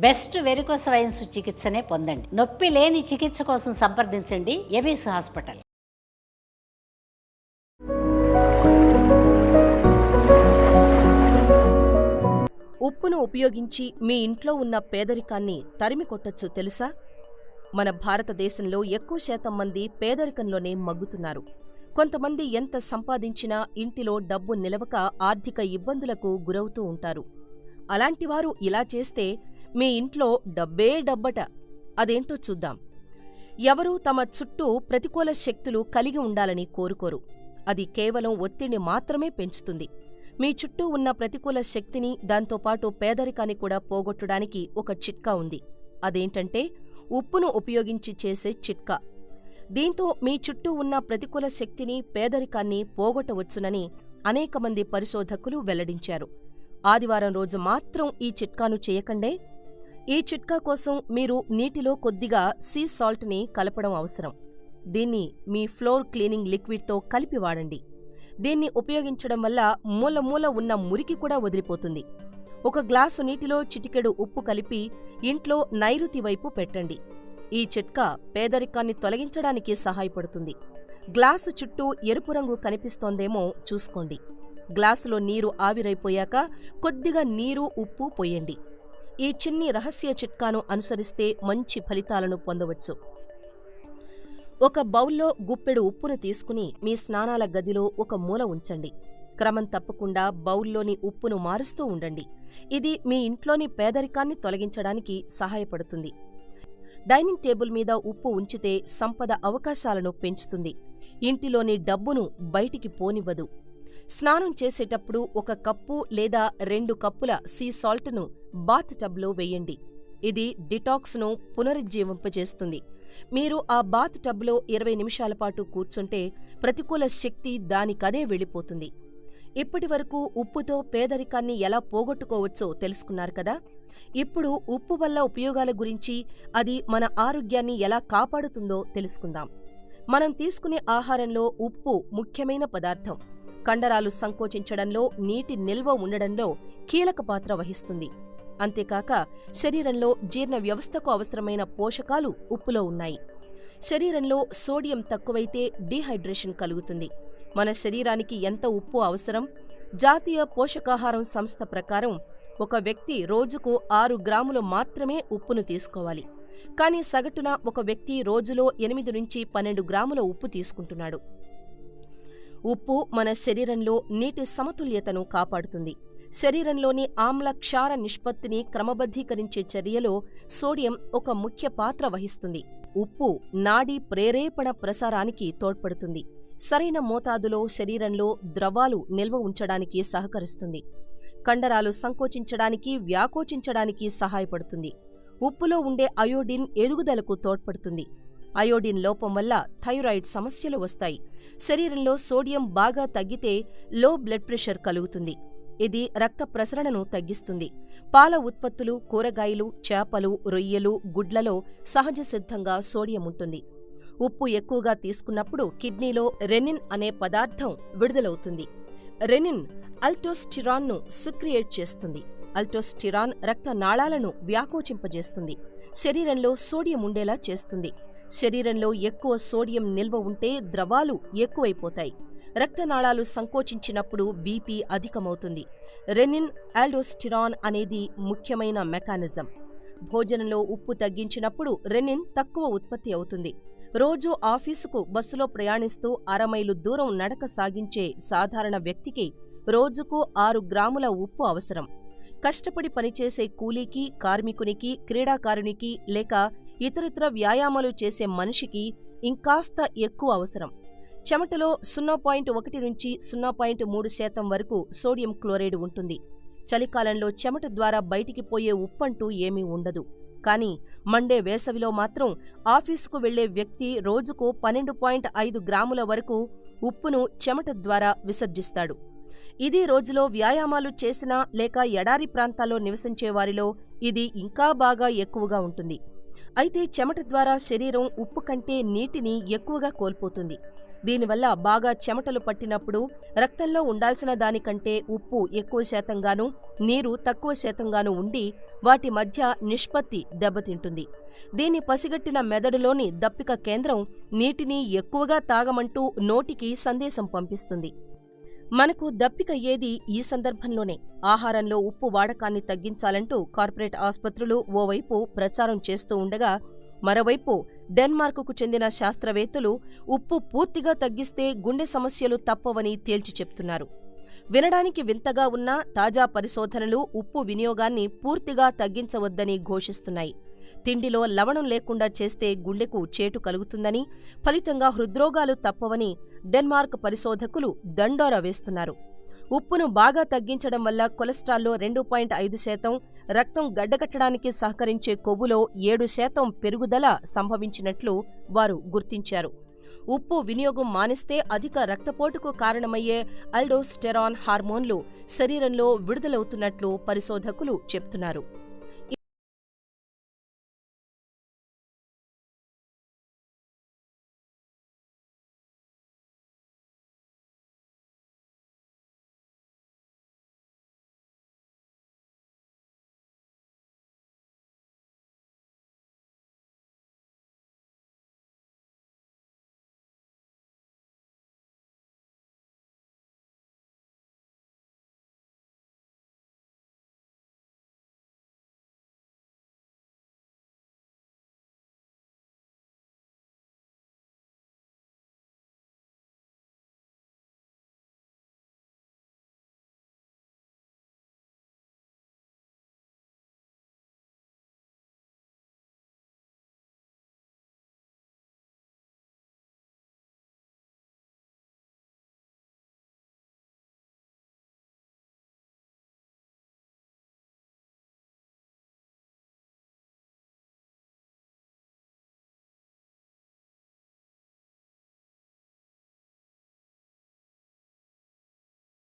Best varicose wines చికిత్సనే పొందండి. నొప్పి లేని చికిత్స కోసం సంప్రదించండి. ABS hospital. ఉప్పును ఉపయోగించి మీ ఇంట్లో ఉన్న పేదరికాన్ని తరిమి కొట్టచ్చు తెలుసా? మన భారతదేశంలో ఎక్కువ శాతం మంది పేదరికంలోనే మగ్గుతున్నారు. కొంతమంది ఎంత సంపాదించినా ఇంటిలో డబ్బు నిలవక ఆర్థిక ఇబ్బందులకు గురవుతూ ఉంటారు. అలాంటివారు ఇలా చేస్తే మీ ఇంట్లో డబ్బే డబ్బట. అదేంటో చూద్దాం. ఎవరూ తమ చుట్టూ ప్రతికూల శక్తులు కలిగి ఉండాలని కోరుకోరు. అది కేవలం ఒత్తిడిని మాత్రమే పెంచుతుంది. మీ చుట్టూ ఉన్న ప్రతికూల శక్తిని దాంతోపాటు పేదరికాన్ని కూడా పోగొట్టడానికి ఒక చిట్కా ఉంది. అదేంటంటే ఉప్పును ఉపయోగించి చేసే చిట్కా. దీంతో మీ చుట్టూ ఉన్న ప్రతికూల శక్తిని పేదరికాన్ని పోగొట్టవచ్చునని అనేక మంది పరిశోధకులు వెల్లడించారు. ఆదివారం రోజు మాత్రం ఈ చిట్కాను చేయకండే ఈ చిట్కా కోసం మీరు నీటిలో కొద్దిగా సీ సాల్ట్ని కలపడం అవసరం. దీన్ని మీ ఫ్లోర్ క్లీనింగ్ లిక్విడ్తో కలిపి వాడండి. దీన్ని ఉపయోగించడం వల్ల మూల మూల ఉన్న మురికి కూడా వదిలిపోతుంది. ఒక గ్లాసు నీటిలో చిటికెడు ఉప్పు కలిపి ఇంట్లో నైరుతి వైపు పెట్టండి. ఈ చిట్కా పేదరికాన్ని తొలగించడానికి సహాయపడుతుంది. గ్లాసు చుట్టూ ఎరుపు రంగు కనిపిస్తోందేమో చూసుకోండి. గ్లాసులో నీరు ఆవిరైపోయాక కొద్దిగా నీరు ఉప్పు పోయండి. ఈ చిన్ని రహస్య చిట్కాను అనుసరిస్తే మంచి ఫలితాలను పొందవచ్చు. ఒక బౌల్లో గుప్పెడు ఉప్పును తీసుకుని మీ స్నానాల గదిలో ఒక మూల ఉంచండి. క్రమం తప్పకుండా బౌల్లోని ఉప్పును మారుస్తూ ఉండండి. ఇది మీ ఇంట్లోని పేదరికాన్ని తొలగించడానికి సహాయపడుతుంది. డైనింగ్ టేబుల్ మీద ఉప్పు ఉంచితే సంపద అవకాశాలను పెంచుతుంది. ఇంటిలోని డబ్బును బయటికి పోనివ్వదు. స్నానం చేసేటప్పుడు ఒక కప్పు లేదా రెండు కప్పుల సీ సాల్ట్ను బాత్ టబ్లో వేయండి. ఇది డిటాక్స్ను పునరుజ్జీవింపజేస్తుంది. మీరు ఆ బాత్ టబ్లో ఇరవై నిమిషాల పాటు కూర్చుంటే ప్రతికూల శక్తి దానికదే వెళ్ళిపోతుంది. ఇప్పటివరకు ఉప్పుతో పేదరికాన్ని ఎలా పోగొట్టుకోవచ్చో తెలుసుకున్నారు కదా? ఇప్పుడు ఉప్పు వల్ల ఉపయోగాల గురించి అది మన ఆరోగ్యాన్ని ఎలా కాపాడుతుందో తెలుసుకుందాం. మనం తీసుకునే ఆహారంలో ఉప్పు ముఖ్యమైన పదార్థం. కండరాలు సంకోచించడంలో నీటి నిల్వ ఉండడంలో కీలక పాత్ర వహిస్తుంది. అంతేకాక శరీరంలో జీర్ణ వ్యవస్థకు అవసరమైన పోషకాలు ఉప్పులో ఉన్నాయి. శరీరంలో సోడియం తక్కువైతే డీహైడ్రేషన్ కలుగుతుంది. మన శరీరానికి ఎంత ఉప్పు అవసరం? జాతీయ పోషకాహారం సంస్థ ప్రకారం ఒక వ్యక్తి రోజుకు ఆరు గ్రాములు మాత్రమే ఉప్పును తీసుకోవాలి. కానీ సగటున ఒక వ్యక్తి రోజులో ఎనిమిది నుంచి పన్నెండు గ్రాముల ఉప్పు తీసుకుంటున్నాడు. ఉప్పు మన శరీరంలో నీటి సమతుల్యతను కాపాడుతుంది. శరీరంలోని ఆమ్ల క్షార నిష్పత్తిని క్రమబద్ధీకరించే చర్యలో సోడియం ఒక ముఖ్య పాత్ర వహిస్తుంది. ఉప్పు నాడీ ప్రేరేపణ ప్రసారానికి తోడ్పడుతుంది. సరైన మోతాదులో శరీరంలో ద్రవాలు నిల్వ ఉంచడానికి సహకరిస్తుంది. కండరాలు సంకోచించడానికి వ్యాకోచించడానికి సహాయపడుతుంది. ఉప్పులో ఉండే అయోడిన్ ఎదుగుదలకు తోడ్పడుతుంది. అయోడిన్ లోపం వల్ల థైరాయిడ్ సమస్యలు వస్తాయి. శరీరంలో సోడియం బాగా తగ్గితే లో బ్లడ్ ప్రెషర్ కలుగుతుంది. ఇది రక్త ప్రసరణను తగ్గిస్తుంది. పాల ఉత్పత్తులు కూరగాయలు చేపలు రొయ్యలు గుడ్లలో సహజ సిద్ధంగా సోడియం ఉంటుంది. ఉప్పు ఎక్కువగా తీసుకున్నప్పుడు కిడ్నీలో రెనిన్ అనే పదార్థం విడుదలవుతుంది. రెనిన్ అల్టోస్టిరాన్ను సిక్రియేట్ చేస్తుంది. అల్టోస్టిరాన్ రక్త నాళాలను వ్యాకోచింపజేస్తుంది. శరీరంలో సోడియం ఉండేలా చేస్తుంది. శరీరంలో ఎక్కువ సోడియం నిల్వ ఉంటే ద్రవాలు ఎక్కువైపోతాయి. రక్తనాళాలు సంకోచించినప్పుడు బీపీ అధికమవుతుంది. రెనిన్ ఆల్డోస్టిరాన్ అనేది ముఖ్యమైన మెకానిజం. భోజనంలో ఉప్పు తగ్గించినప్పుడు రెనిన్ తక్కువ ఉత్పత్తి అవుతుంది. రోజు ఆఫీసుకు బస్సులో ప్రయాణిస్తూ అరమైలు దూరం నడక సాగించే సాధారణ వ్యక్తికి రోజుకు ఆరు గ్రాముల ఉప్పు అవసరం. కష్టపడి పనిచేసే కూలీకి కార్మికునికి క్రీడాకారునికి లేక ఇతరితర వ్యాయామాలు చేసే మనిషికి ఇంకాస్త ఎక్కువ అవసరం. చెమటలో సున్నా పాయింట్ ఒకటి నుంచి సున్నా పాయింట్ మూడు శాతం వరకు సోడియం క్లోరైడ్ ఉంటుంది. చలికాలంలో చెమట ద్వారా బయటికి పోయే ఉప్పంటూ ఏమీ ఉండదు. కానీ మండే వేసవిలో మాత్రం ఆఫీసుకు వెళ్ళే వ్యక్తి రోజుకు పన్నెండు పాయింట్ ఐదు గ్రాముల వరకు ఉప్పును చెమట ద్వారా విసర్జిస్తాడు. ఇదే రోజులో వ్యాయామాలు చేసినా లేక ఎడారి ప్రాంతాల్లో నివసించే వారిలో ఇది ఇంకా బాగా ఎక్కువగా ఉంటుంది. అయితే చెమట ద్వారా శరీరం ఉప్పు కంటే నీటిని ఎక్కువగా కోల్పోతుంది. దీనివల్ల బాగా చెమటలు పట్టినప్పుడు రక్తంలో ఉండాల్సిన దానికంటే ఉప్పు ఎక్కువ శాతంగాను నీరు తక్కువ శాతంగాను ఉండి వాటి మధ్య నిష్పత్తి దెబ్బతింటుంది. దీన్ని పసిగట్టిన మెదడులోని దప్పిక కేంద్రం నీటిని ఎక్కువగా తాగమంటూ నోటికి సందేశం పంపిస్తుంది. మనకు దప్పిక ఏది ఈ సందర్భంలోనే? ఆహారంలో ఉప్పు వాడకాన్ని తగ్గించాలంటూ కార్పొరేట్ ఆసుపత్రులు ఓవైపు ప్రచారం చేస్తూ ఉండగా మరోవైపు డెన్మార్కుకు చెందిన శాస్త్రవేత్తలు ఉప్పు పూర్తిగా తగ్గిస్తే గుండె సమస్యలు తప్పవని తేల్చి చెప్తున్నారు. వినడానికి వింతగా ఉన్న తాజా పరిశోధనలు ఉప్పు వినియోగాన్ని పూర్తిగా తగ్గించవద్దని ఘోషిస్తున్నాయి. తిండిలో లవణం లేకుండా చేస్తే గుండెకు చేటు కలుగుతుందని ఫలితంగా హృద్రోగాలు తప్పవని డెన్మార్క్ పరిశోధకులు దండోరా వేస్తున్నారు. ఉప్పును బాగా తగ్గించడం వల్ల కొలెస్ట్రాల్లో రెండు పాయింట్ ఐదు శాతం రక్తం గడ్డకట్టడానికి సహకరించే కొవ్వులో ఏడు శాతం పెరుగుదల సంభవించినట్లు వారు గుర్తించారు. ఉప్పు వినియోగం మానిస్తే అధిక రక్తపోటుకు కారణమయ్యే అల్డోస్టెరాన్ హార్మోన్లు శరీరంలో విడుదలవుతున్నట్లు పరిశోధకులు చెప్తున్నారు.